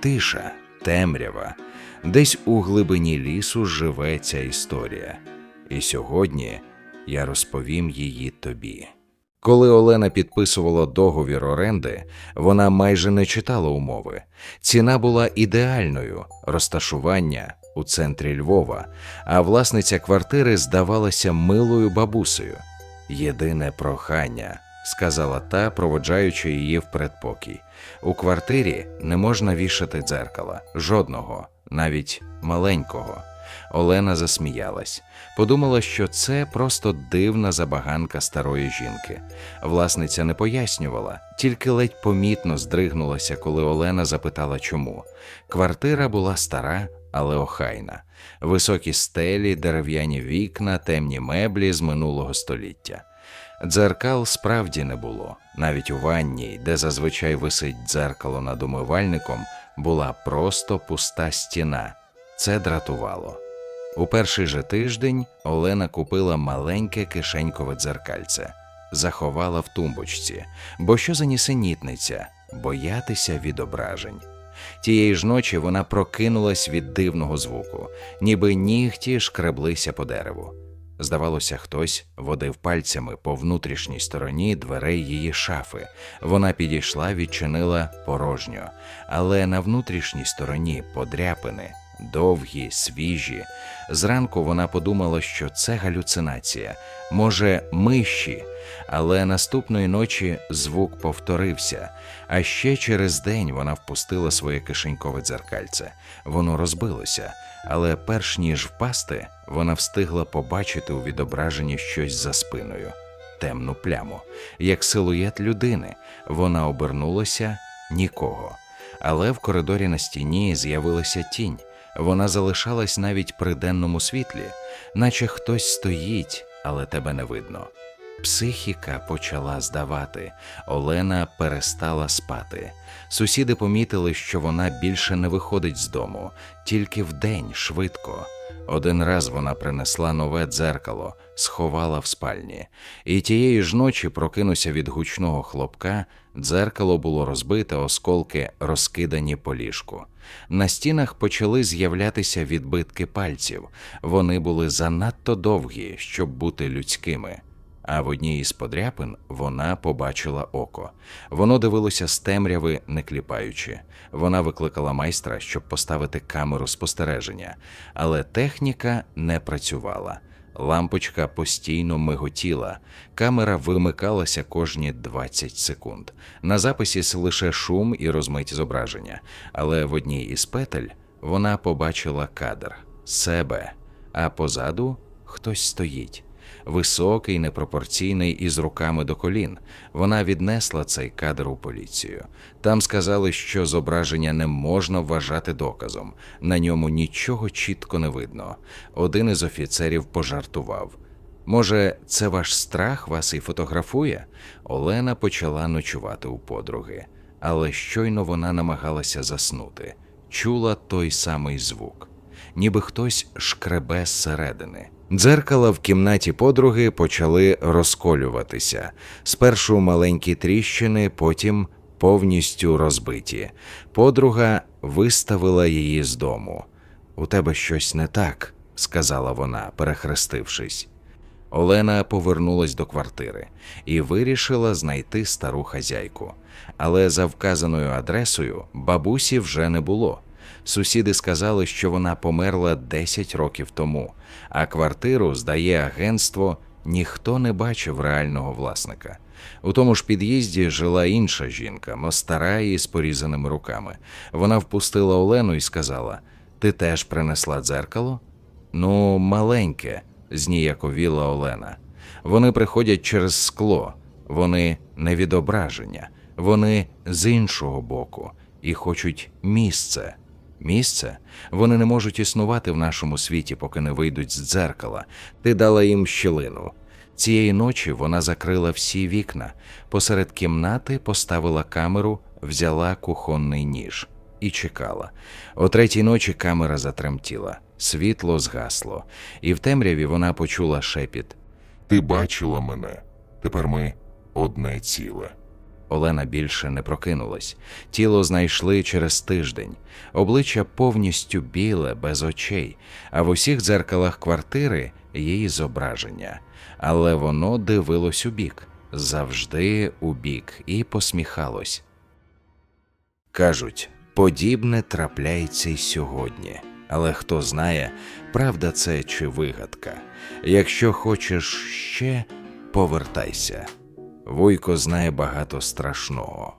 Тиша, темрява, десь у глибині лісу живе ця історія. І сьогодні я розповім її тобі. Коли Олена підписувала договір оренди, вона майже не читала умови. Ціна була ідеальною, розташування у центрі Львова, а власниця квартири здавалася милою бабусею. Єдине прохання, сказала та, проводжаючи її в передпокій. У квартирі не можна вішати дзеркала, жодного, навіть маленького. Олена засміялась, подумала, що це просто дивна забаганка старої жінки. Власниця не пояснювала, тільки ледь помітно здригнулася, коли Олена запитала, чому. Квартира була стара, але охайна. Високі стелі, дерев'яні вікна, темні меблі з минулого століття. Дзеркал справді не було. Навіть у ванній, де зазвичай висить дзеркало над умивальником, була просто пуста стіна. Це дратувало. У перший же тиждень Олена купила маленьке кишенькове дзеркальце, заховала в тумбочці, бо що за нісенітниця боятися відображень. Тієї ж ночі вона прокинулась від дивного звуку, ніби нігті шкреблися по дереву. Здавалося, хтось водив пальцями по внутрішній стороні дверей її шафи. Вона підійшла, відчинила порожньо, але на внутрішній стороні подряпини, довгі, свіжі. Зранку вона подумала, що це галюцинація, може, миші, але наступної ночі звук повторився. А ще через день вона впустила своє кишенькове дзеркальце. Воно розбилося, але перш ніж впасти, вона встигла побачити у відображенні щось за спиною темну пляму, як силует людини. Вона обернулася нікого. Але в коридорі на стіні з'явилася тінь. Вона залишалась навіть при денному світлі, наче хтось стоїть, але тебе не видно. Психіка почала здавати, Олена перестала спати. Сусіди помітили, що вона більше не виходить з дому, тільки вдень швидко. Один раз вона принесла нове дзеркало, сховала в спальні, і тієї ж ночі прокинувся від гучного хлопка. Дзеркало було розбите, осколки розкидані по ліжку. На стінах почали з'являтися відбитки пальців. Вони були занадто довгі, щоб бути людськими. А в одній із подряпин вона побачила око. Воно дивилося з темряви, не кліпаючи. Вона викликала майстра, щоб поставити камеру спостереження, але техніка не працювала. Лампочка постійно миготіла, камера вимикалася кожні 20 секунд. На записі лише шум і розмиті зображення, але в одній із петель вона побачила кадр себе, а позаду хтось стоїть. Високий, непропорційний із руками до колін. Вона віднесла цей кадр у поліцію. Там сказали, що зображення не можна вважати доказом. На ньому нічого чітко не видно. Один із офіцерів пожартував. Може, це ваш страх вас і фотографує? Олена почала ночувати у подруги, але щойно вона намагалася заснути, чула той самий звук, ніби хтось шкребе зсередини. Дзеркала в кімнаті подруги почали розколюватися. Спершу маленькі тріщини, потім повністю розбиті. Подруга виставила її з дому. У тебе щось не так, сказала вона, перехрестившись. Олена повернулась до квартири і вирішила знайти стару хазяйку. Але за вказаною адресою бабусі вже не було. Сусіди сказали, що вона померла 10 років тому, а квартиру здає агентство, ніхто не бачив реального власника. У тому ж під'їзді жила інша жінка, стара і з порізаними руками. Вона впустила Олену і сказала: Ти теж принесла дзеркало? Ну, маленьке, зніяковіла Олена. Вони приходять через скло, вони не відображення, вони з іншого боку і хочуть місце. Місце вони не можуть існувати в нашому світі, поки не вийдуть з дзеркала. Ти дала їм щілину. Цієї ночі вона закрила всі вікна, посеред кімнати поставила камеру, взяла кухонний ніж і чекала. О третій ночі камера затремтіла, світло згасло, і в темряві вона почула шепіт. Ти бачила мене. Тепер ми одне ціле. Олена більше не прокинулась. Тіло знайшли через тиждень. Обличчя повністю біле, без очей, а в усіх дзеркалах квартири її зображення. Але воно дивилось у бік, завжди у бік, і посміхалось. Кажуть, подібне трапляється й сьогодні. Але хто знає, правда це чи вигадка. Якщо хочеш ще, повертайся. Вуйко знає багато страшного.